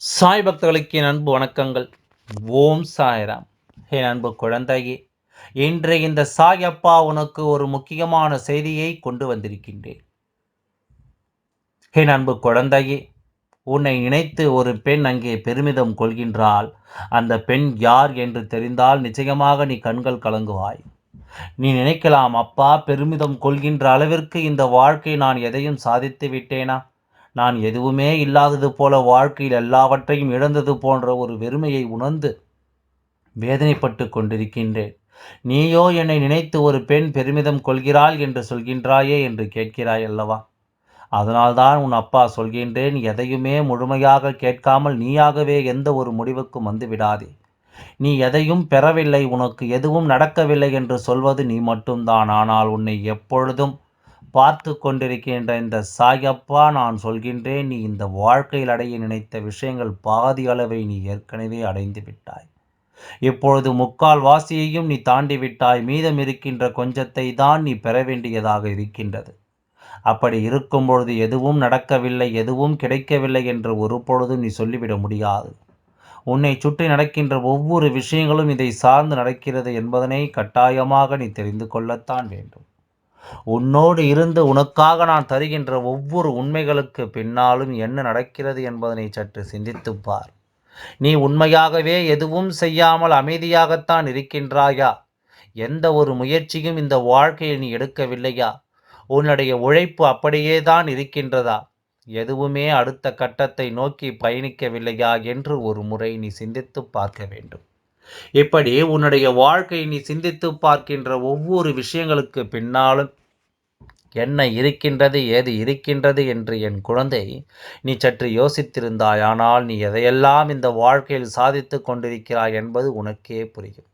சாய் பக்தர்களுக்கு என் அன்பு வணக்கங்கள். ஓம் சாய்ராம். என் அன்பு குழந்தையே இன்று இந்த சாய் அப்பா உனக்கு ஒரு முக்கியமான செய்தியை கொண்டு வந்திருக்கின்றேன். என் அன்பு குழந்தையே உன்னை நினைத்து ஒரு பெண் அங்கே பெருமிதம் கொள்கின்றால் அந்த பெண் யார் என்று தெரிந்தால் நிச்சயமாக நீ கண்கள் கலங்குவாய். நீ நினைக்கலாம் அப்பா பெருமிதம் கொள்கின்ற அளவிற்கு இந்த வாழ்க்கை நான் எதையும் சாதித்து விட்டேனா? நான் எதுவுமே இல்லாதது போல வாழ்க்கையில் எல்லாவற்றையும் இழந்தது போன்ற ஒரு வெறுமையை உணர்ந்து வேதனைப்பட்டு கொண்டிருக்கின்றேன். நீயோ என்னை நினைத்து ஒரு பெண் பெருமிதம் கொள்கிறாள் என்று சொல்கின்றாயே என்று கேட்கிறாய் அல்லவா? அதனால்தான் உன் அப்பா சொல்கின்றேன் எதையுமே முழுமையாக கேட்காமல் நீயாகவே எந்த ஒரு முடிவுக்கும் வந்துவிடாதே. நீ எதையும் பெறவில்லை உனக்கு எதுவும் நடக்கவில்லை என்று சொல்வது நீ மட்டும்தான். ஆனால் உன்னை எப்பொழுதும் பார்த்து கொண்டிருக்கின்ற இந்த சாயப்பா நான் சொல்கின்றேன் நீ இந்த வாழ்க்கையில் அடைய நினைத்த விஷயங்கள் பாதி அளவை நீ ஏற்கனவே அடைந்து விட்டாய். இப்பொழுது முக்கால் வாசியையும் நீ தாண்டி விட்டாய். மீதம் இருக்கின்ற கொஞ்சத்தை தான் நீ பெற வேண்டியதாக இருக்கின்றது. அப்படி இருக்கும் பொழுது எதுவும் நடக்கவில்லை எதுவும் கிடைக்கவில்லை என்று ஒரு பொழுதும் நீ சொல்லிவிட முடியாது. உன்னை சுற்றி நடக்கின்ற ஒவ்வொரு விஷயங்களும் இதை சார்ந்து நடக்கிறது என்பதனை கட்டாயமாக நீ தெரிந்து கொள்ளத்தான் வேண்டும். உன்னோடு இருந்து உனக்காக நான் தருகின்ற ஒவ்வொரு உண்மைகளுக்கு பின்னாலும் என்ன நடக்கிறது என்பதனை சற்று சிந்தித்துப் பார். நீ உண்மையாகவே எதுவும் செய்யாமல் அமைதியாகத்தான் இருக்கின்றாயா? எந்த ஒரு முயற்சியும் இந்த வாழ்க்கையில் நீ எடுக்கவில்லையா? உன்னுடைய உழைப்பு அப்படியே தான் இருக்கின்றதா? எதுவுமே அடுத்த கட்டத்தை நோக்கி பயணிக்கவில்லையா? என்று ஒரு முறை நீ சிந்தித்து பார்க்க வேண்டும். இப்படி உன்னுடைய வாழ்க்கை நீ சிந்தித்து பார்க்கின்ற ஒவ்வொரு விஷயங்களுக்கு பின்னாலும் என்ன இருக்கின்றது ஏது இருக்கின்றது என்று என் குழந்தை நீ சற்று யோசித்திருந்தாய் ஆனால் நீ எதையெல்லாம் இந்த வாழ்க்கையில் சாதித்து கொண்டிருக்கிறாய் என்பது உனக்கே புரியும்.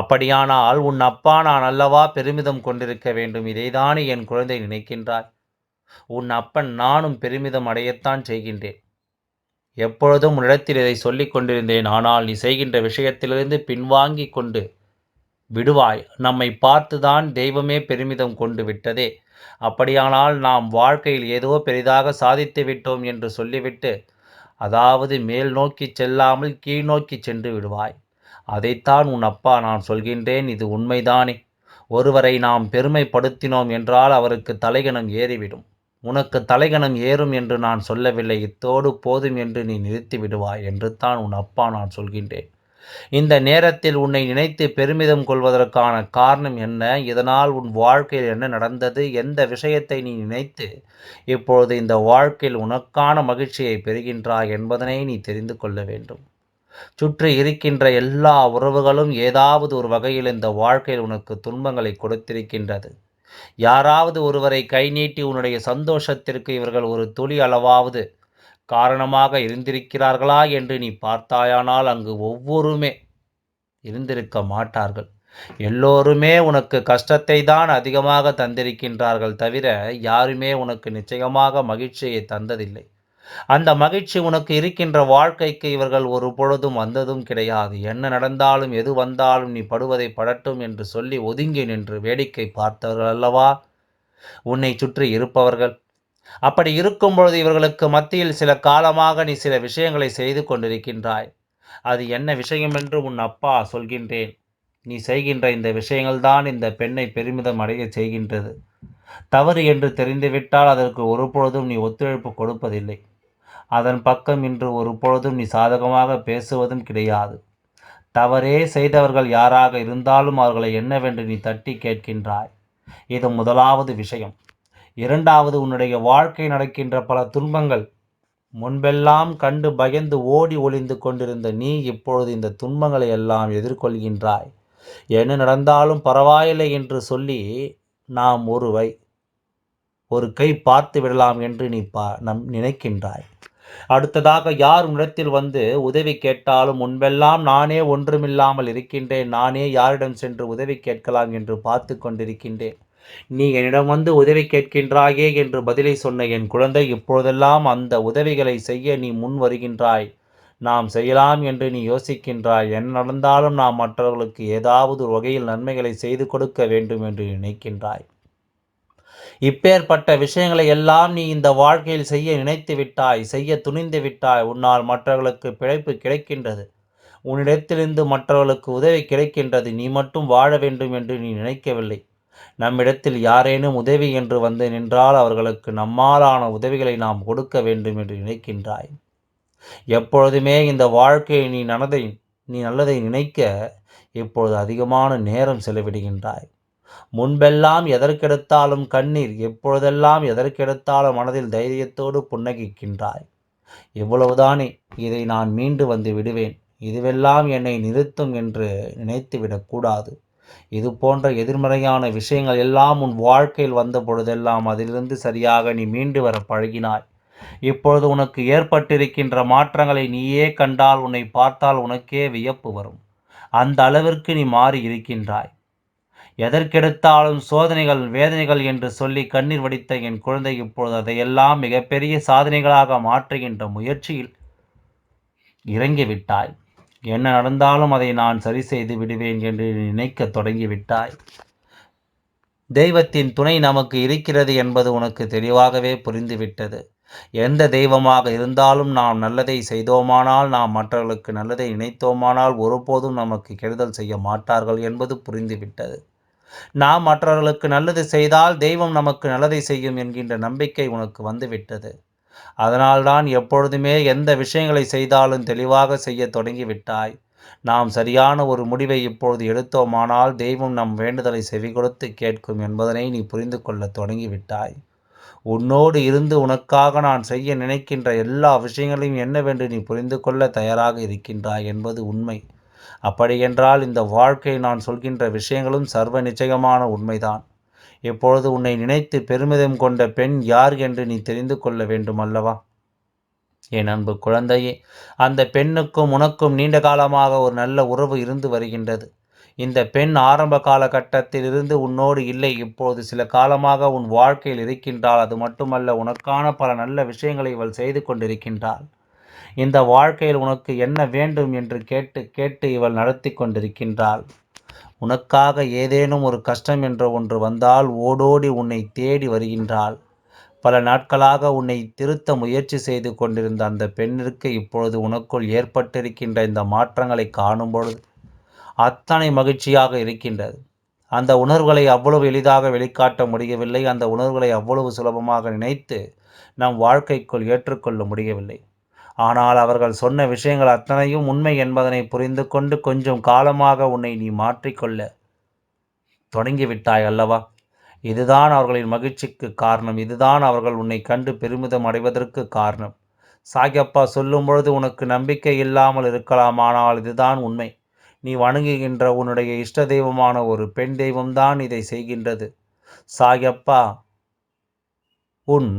அப்படியானால் உன் அப்பா நான் அல்லவா பெருமிதம் கொண்டிருக்க வேண்டும்? இதைதானே என் குழந்தை நினைக்கின்றாய் உன் அப்பன் நானும் பெருமிதம் அடையத்தான் செய்கின்றேன். எப்பொழுதும் உன்னிடத்தில் இதை சொல்லிக் கொண்டிருந்தேன். ஆனால் நீ செய்கின்ற விஷயத்திலிருந்து பின்வாங்கி கொண்டு விடுவாய். நம்மை பார்த்துதான் தெய்வமே பெருமிதம் கொண்டு விட்டதே. அப்படியானால் நாம் வாழ்க்கையில் ஏதோ பெரிதாக சாதித்து விட்டோம் என்று சொல்லிவிட்டு அதாவது மேல் நோக்கி செல்லாமல் கீழ் நோக்கி சென்று விடுவாய். அதைத்தான் உன் அப்பா நான் சொல்கின்றேன். இது உண்மைதானே? ஒருவரை நாம் பெருமைப்படுத்தினோம் என்றால் அவருக்கு தலைகணம் ஏறிவிடும். உனக்கு தலைகணம் ஏறும் என்று நான் சொல்லவில்லை. இத்தோடு போதும் என்று நீ நிறுத்தி விடுவாய் என்று தான் உன் அப்பா நான் சொல்கின்றேன். இந்த நேரத்தில் உன்னை நினைத்து பெருமிதம் கொள்வதற்கான காரணம் என்ன? இதனால் உன் வாழ்க்கையில் என்ன நடந்தது? எந்த விஷயத்தை நீ நினைத்து இப்பொழுது இந்த வாழ்க்கையில் உனக்கான மகிழ்ச்சியை பெறுகின்றாய் என்பதனை நீ தெரிந்து கொள்ள வேண்டும். சுற்றி இருக்கின்ற எல்லா உறவுகளும் ஏதாவது ஒரு வகையில் இந்த வாழ்க்கையில் உனக்கு துன்பங்களை கொடுத்திருக்கின்றது. யாராவது ஒருவரை கை நீட்டி உன்னுடைய சந்தோஷத்திற்கு இவர்கள் ஒரு துளி அளவாவது காரணமாக இருந்திருக்கிறார்களா என்று நீ பார்த்தாயானால் அங்கு ஒவ்வொருமே இருந்திருக்க மாட்டார்கள். எல்லோருமே உனக்கு கஷ்டத்தை தான் அதிகமாக தந்திருக்கின்றார்கள் தவிர யாருமே உனக்கு நிச்சயமாக மகிழ்ச்சியை தந்ததில்லை. அந்த மகிழ்ச்சி உனக்கு இருக்கின்ற வாழ்க்கைக்கு இவர்கள் ஒரு பொழுதும் வந்ததும் கிடையாது. என்ன நடந்தாலும் எது வந்தாலும் நீ படுவதை படட்டும் என்று சொல்லி ஒதுங்கி நின்று வேடிக்கை பார்த்தவர்கள் அல்லவா? உன்னை சுற்றி இருப்பவர்கள். அப்படி இருக்கும் பொழுது இவர்களுக்கு மத்தியில் சில காலமாக நீ சில விஷயங்களை செய்து கொண்டிருக்கின்றாய். அது என்ன விஷயம் என்று உன் அப்பா சொல்கின்றேன். நீ செய்கின்ற இந்த விஷயங்கள் தான் இந்த பெண்ணை பெருமிதம் அடைய செய்கின்றது. தவறு என்று தெரிந்துவிட்டால் அதற்கு ஒரு பொழுதும் நீ ஒத்துழைப்பு கொடுப்பதில்லை. அதன் பக்கம் இன்று ஒரு பொழுதும் நீ சாதகமாக பேசுவதும் கிடையாது. தவறே செய்தவர்கள் யாராக இருந்தாலும் அவர்களை என்னவென்று நீ தட்டி கேட்கின்றாய். இது முதலாவது விஷயம். இரண்டாவது உன்னுடைய வாழ்க்கை நடக்கின்ற பல துன்பங்கள் முன்பெல்லாம் கண்டு பயந்து ஓடி ஒளிந்து கொண்டிருந்த நீ இப்பொழுது இந்த துன்பங்களை எல்லாம் எதிர்கொள்கின்றாய். என்ன நடந்தாலும் பரவாயில்லை என்று சொல்லி நாம் ஒருவை ஒரு கை பார்த்து விடலாம் என்று நீ பா நம் நினைக்கின்றாய். அடுத்ததாக யார் உன்னிடத்தில் வந்து உதவி கேட்டாலும் முன்பெல்லாம் நானே ஒன்றுமில்லாமல் இருக்கின்றேன். நானே யாரிடம் சென்று உதவி கேட்கலாம் என்று பார்த்து கொண்டிருக்கின்றேன். நீ என்னிடம் வந்து உதவி கேட்கின்றாயே என்று பதிலை சொன்ன என் குழந்தை இப்பொழுதெல்லாம் அந்த உதவிகளை செய்ய நீ முன் வருகின்றாய். நாம் செய்யலாம் என்று நீ யோசிக்கின்றாய். என்ன நடந்தாலும் நாம் மற்றவர்களுக்கு ஏதாவது வகையில் நன்மைகளை செய்து கொடுக்க வேண்டும் என்று நினைக்கின்றாய். இப்பேற்பட்ட விஷயங்களை எல்லாம் நீ இந்த வாழ்க்கையில் செய்ய நினைத்து விட்டாய் செய்ய துணிந்து விட்டாய். உன்னால் மற்றவர்களுக்கு பிழைப்பு கிடைக்கின்றது. உன்னிடத்திலிருந்து மற்றவர்களுக்கு உதவி கிடைக்கின்றது. நீ மட்டும் வாழ வேண்டும் என்று நீ நினைக்கவில்லை. நம்மிடத்தில் யாரேனும் உதவி என்று வந்து நின்றால் அவர்களுக்கு நம்மாலான உதவிகளை நாம் கொடுக்க வேண்டும் என்று நினைக்கின்றாய். எப்பொழுதுமே இந்த வாழ்க்கையை நீ நல்லதை நீ நல்லதை நினைக்க இப்பொழுது அதிகமான நேரம் செலவிடுகின்றாய். முன்பெல்லாம் எதற்கெடுத்தாலும் கண்ணீர் எப்பொழுதெல்லாம் எதற்கெடுத்தாலும் மனதில் தைரியத்தோடு புன்னகிக்கின்றாய். இவ்வளவுதானே இதை நான் மீண்டு வந்து விடுவேன். இதுவெல்லாம் என்னை நிறுத்தும் என்று நினைத்துவிடக்கூடாது இது போன்ற எதிர்மறையான விஷயங்கள் எல்லாம் உன் வாழ்க்கையில் வந்த பொழுதெல்லாம் அதிலிருந்து சரியாக நீ மீண்டு வர பழகினாய். இப்பொழுது உனக்கு ஏற்பட்டிருக்கின்ற மாற்றங்களை நீயே கண்டால் உன்னை பார்த்தால் உனக்கே வியப்பு வரும். அந்த அளவிற்கு நீ மாறி இருக்கின்றாய் எதற்கெடுத்தாலும் சோதனைகள் வேதனைகள் என்று சொல்லி கண்ணீர் வடித்த என் குழந்தை இப்பொழுது அதையெல்லாம் மிகப்பெரிய சாதனைகளாக மாற்றுகின்ற முயற்சியில் இறங்கிவிட்டாய். என்ன நடந்தாலும் அதை நான் சரி செய்து விடுவேன் என்று நினைக்க தொடங்கிவிட்டாய். தெய்வத்தின் துணை நமக்கு இருக்கிறது என்பது உனக்கு தெளிவாகவே புரிந்துவிட்டது. எந்த தெய்வமாக இருந்தாலும் நாம் நல்லதை செய்தோமானால் நாம் மற்றவர்களுக்கு நல்லதை நினைத்தோமானால் ஒருபோதும் நமக்கு கெடுதல் செய்ய மாட்டார்கள் என்பது புரிந்துவிட்டது. நாம் மற்றவர்களுக்கு நல்லது செய்தால் தெய்வம் நமக்கு நல்லதை செய்யும் என்கின்ற நம்பிக்கை உனக்கு வந்துவிட்டது. அதனால்தான் எப்பொழுதுமே எந்த விஷயங்களை செய்தாலும் தெளிவாக செய்ய தொடங்கிவிட்டாய். நாம் சரியான ஒரு முடிவை இப்பொழுது எடுத்தோமானால் தெய்வம் நம் வேண்டுதலை செவி கொடுத்து கேட்கும் என்பதனை நீ புரிந்து கொள்ள தொடங்கிவிட்டாய். உன்னோடு இருந்து உனக்காக நான் செய்ய நினைக்கின்ற எல்லா விஷயங்களையும் என்னவென்று நீ புரிந்து கொள்ள தயாராக இருக்கின்றாய் என்பது உண்மை. அப்படியென்றால் இந்த வாழ்க்கை நான் சொல்கின்ற விஷயங்களும் சர்வ நிச்சயமான உண்மைதான். இப்பொழுது உன்னை நினைத்து பெருமிதம் கொண்ட பெண் யார் என்று நீ தெரிந்து கொள்ள வேண்டும் அல்லவா? என் அன்பு குழந்தையே அந்த பெண்ணுக்கும் உனக்கும் நீண்ட காலமாக ஒரு நல்ல உறவு இருந்து வருகின்றது. இந்த பெண் ஆரம்ப காலகட்டத்தில் இருந்து உன்னோடு இல்லை. இப்போது சில காலமாக உன் வாழ்க்கையில் இருக்கின்றாள். அது மட்டுமல்ல உனக்கான பல நல்ல விஷயங்களை இவள் செய்து கொண்டிருக்கின்றாள். இந்த வாழ்க்கையில் உனக்கு என்ன வேண்டும் என்று கேட்டு கேட்டு இவள் நடத்தி கொண்டிருக்கின்றாள். உனக்காக ஏதேனும் ஒரு கஷ்டம் என்ற ஒன்று வந்தால் ஓடோடி உன்னை தேடி வருகின்றாள். பல நாட்களாக உன்னை திருத்த முயற்சி செய்து கொண்டிருந்த அந்த பெண்ணிற்கு இப்பொழுது உனக்குள் ஏற்பட்டிருக்கின்ற இந்த மாற்றங்களை காணும் பொழுது அத்தனை மகிழ்ச்சியாக இருக்கின்றது. அந்த உணர்வுகளை அவ்வளவு எளிதாக வெளிக்காட்ட முடியவில்லை. அந்த உணர்வுகளை அவ்வளவு சுலபமாக நினைத்து நம் வாழ்க்கைக்குள் ஏற்றுக்கொள்ள முடியவில்லை. ஆனால் அவர்கள் சொன்ன விஷயங்கள் அத்தனையும் உண்மை என்பதனை புரிந்து கொண்டு கொஞ்சம் காலமாக உன்னை நீ மாற்றிக்கொள்ள தொடங்கிவிட்டாய் அல்லவா? இதுதான் அவர்களின் மகிழ்ச்சிக்கு காரணம். இதுதான் அவர்கள் உன்னை கண்டு பெருமிதம் அடைவதற்கு காரணம். சாகியப்பா சொல்லும் பொழுது உனக்கு நம்பிக்கை இல்லாமல் இருக்கலாம் ஆனால் இதுதான் உண்மை. நீ வணங்குகின்ற உன்னுடைய இஷ்ட தெய்வமான ஒரு பெண் தெய்வம்தான் இதை செய்கின்றது. சாகியப்பா உன்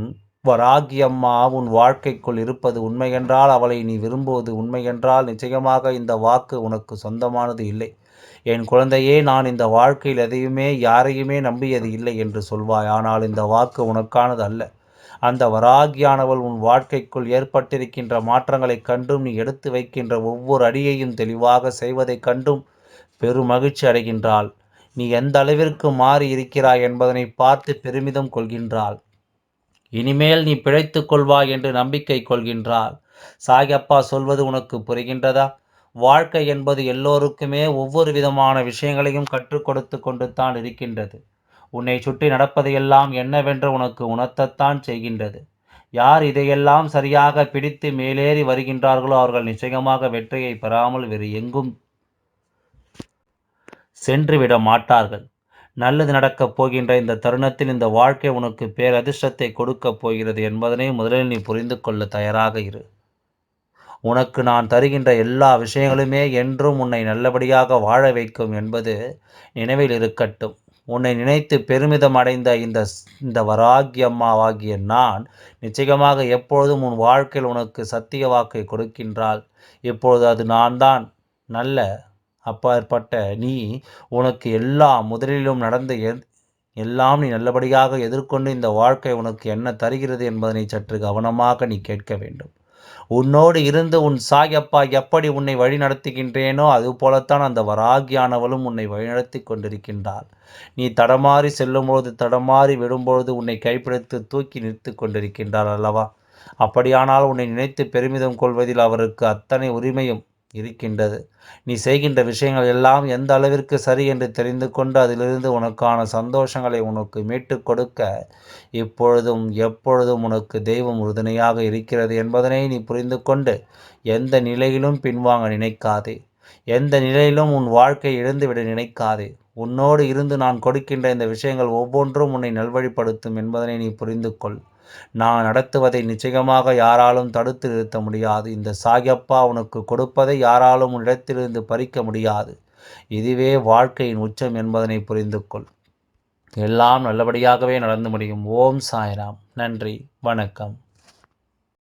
வராகியம்மா உன் வாழ்க்கைக்குள் இருப்பது உண்மையென்றால் அவளை நீ விரும்புவது உண்மையென்றால் நிச்சயமாக இந்த வாக்கு உனக்கு சொந்தமானது இல்லை. என் குழந்தையே நான் இந்த வாழ்க்கையில் எதையுமே யாரையுமே நம்பியது இல்லை என்று சொல்வாய். ஆனால் இந்த வாக்கு உனக்கானது அல்ல. அந்த வராகியானவள் உன் வாழ்க்கைக்குள் ஏற்பட்டிருக்கின்ற மாற்றங்களைக் கண்டும் நீ எடுத்து வைக்கின்ற ஒவ்வொரு அடியையும் தெளிவாக செய்வதைக் கண்டும் பெருமகிழ்ச்சி அடைகின்றாள். நீ எந்த அளவிற்கு மாறி இருக்கிறாய் என்பதனை பார்த்து பெருமிதம் கொள்கின்றாள். இனிமேல் நீ பிழைத்து கொள்வாய் என்று நம்பிக்கை கொள்கின்றாள். சாயப்பா சொல்வது உனக்கு புரிகின்றதா? வாழ்க்கை என்பது எல்லோருக்குமே ஒவ்வொரு விதமான விஷயங்களையும் கற்றுக் கொடுத்து கொண்டு தான் இருக்கின்றது. உன்னை சுற்றி நடப்பதையெல்லாம் என்னவென்று உனக்கு உணர்த்தத்தான் செய்கின்றது. யார் இதையெல்லாம் சரியாக பிடித்து மேலேறி வருகின்றார்களோ அவர்கள் நிச்சயமாக வெற்றியை பெறாமல் வேறு எங்கும் சென்றுவிட மாட்டார்கள். நல்லது நடக்கப் போகின்ற இந்த தருணத்தில் இந்த வாழ்க்கை உனக்கு பேரதிர்ஷ்டத்தை கொடுக்கப் போகிறது என்பதனை முதலில் நீ புரிந்து கொள்ள தயாராக இரு. உனக்கு நான் தருகின்ற எல்லா விஷயங்களுமே என்றும் உன்னை நல்லபடியாக வாழ வைக்கும் என்பது நினைவில் இருக்கட்டும். உன்னை நினைத்து பெருமிதம் அடைந்த இந்த இந்த வராகியம்மாவாகிய நான் நிச்சயமாக எப்பொழுதும் உன் வாழ்க்கையில் உனக்கு சத்திய வாக்கை கொடுக்கின்றாள். இப்பொழுது அது நான் தான் நல்ல அப்பாற்பட்ட நீ உனக்கு எல்லா முதலிலும் நடந்த எல்லாம் நீ நல்லபடியாக எதிர்கொண்டு இந்த வாழ்க்கை உனக்கு என்ன தருகிறது என்பதனை சற்று கவனமாக நீ கேட்க வேண்டும். உன்னோடு இருந்து உன் சாயப்பா எப்படி உன்னை வழி நடத்துகின்றேனோ அதுபோலத்தான் அந்த வராகியானவளும் உன்னை வழிநடத்தி கொண்டிருக்கின்றாள். நீ தடமாறி செல்லும்பொழுது தடமாறி விடும்பொழுது உன்னை கைப்பிடித்து தூக்கி நிறுத்தி கொண்டிருக்கின்றாள் அல்லவா? அப்படியானால் உன்னை நினைத்து பெருமிதம் கொள்வதில் அவருக்கு அத்தனை உரிமையும் இருக்கின்றது. நீ செய்கின்ற விஷயங்கள் எல்லாம் எந்த அளவிற்கு சரி என்று தெரிந்து கொண்டு அதிலிருந்து உனக்கான சந்தோஷங்களை உனக்கு மீட்டுக் கொடுக்க இப்பொழுதும் எப்பொழுதும் உனக்கு தெய்வம் உறுதுணையாக இருக்கிறது என்பதனை நீ புரிந்து கொண்டு எந்த நிலையிலும் பின்வாங்க நினைக்காதே. எந்த நிலையிலும் உன் வாழ்க்கை இழந்துவிட நினைக்காதே. உன்னோடு இருந்து நான் கொடுக்கின்ற இந்த விஷயங்கள் ஒவ்வொன்றும் உன்னை நல்வழிப்படுத்தும் என்பதனை நீ புரிந்து கொள் நான் நடத்துவதை நிச்சயமாக யாராலும் தடுத்து நிறுத்த முடியாது. இந்த சாயப்பா உனக்கு கொடுப்பதை யாராலும் உன்னிடத்திலிருந்து பறிக்க முடியாது. இதுவே வாழ்க்கையின் உச்சம் என்பதனை புரிந்து கொள் எல்லாம் நல்லபடியாகவே நடந்து முடியும். ஓம் சாய்ராம். நன்றி. வணக்கம்.